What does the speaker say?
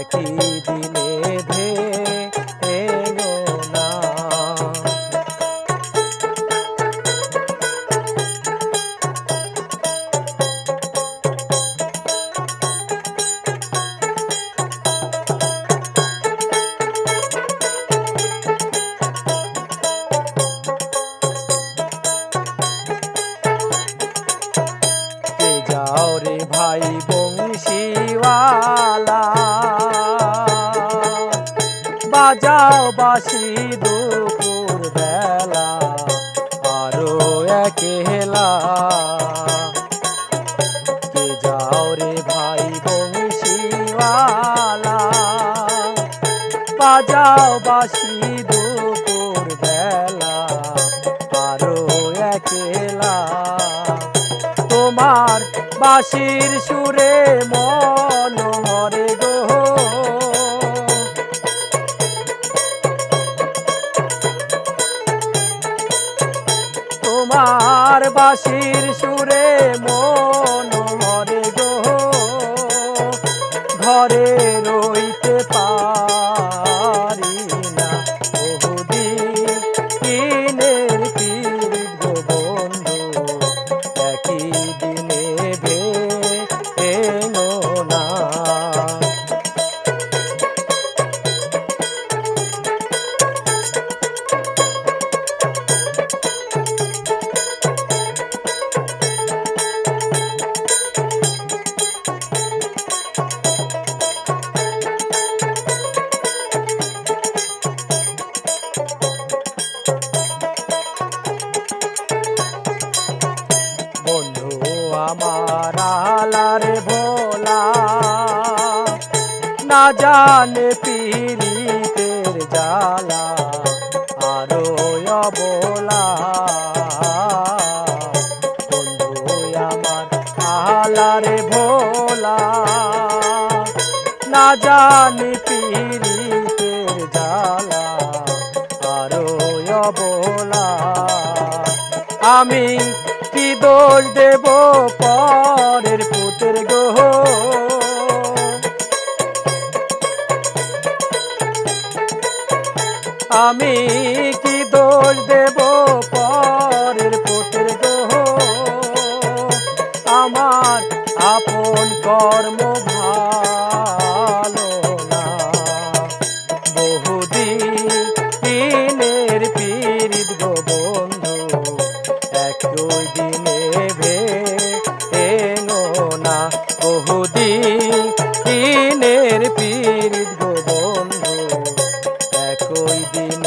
একই দিনে কে যাও রে ভাই বংশীওয়ালা। বাজাও বাসি দুপুর বেলা আরও একেলা। কে যাও রে ভাই বংশীওয়ালা বাজাও বাসি দুপুর বেলা আরও একেলা। তোমার বাঁশির সুরে মন গো তোমার বাসির সুরে মন মরে গো। ঘরে রইতে পারি না বহুদিন কিনের গো বন্ধু। একই দিনে আমার আলার ভোলা। না জানে পীড়িতের জ্বালা, আরও অবলা। বন্ধু, আমার ভোলা। না জানি পীড়িতের জ্বালা, আরও অবলা। আমি কি দোষ দেব পরের পুতের গোহ আমি কি দোষ দেব পরের পুতের গোহ আমার আপন কর্ম ভালো বহুদি দিনের পীর গো বন্ধু একই দিন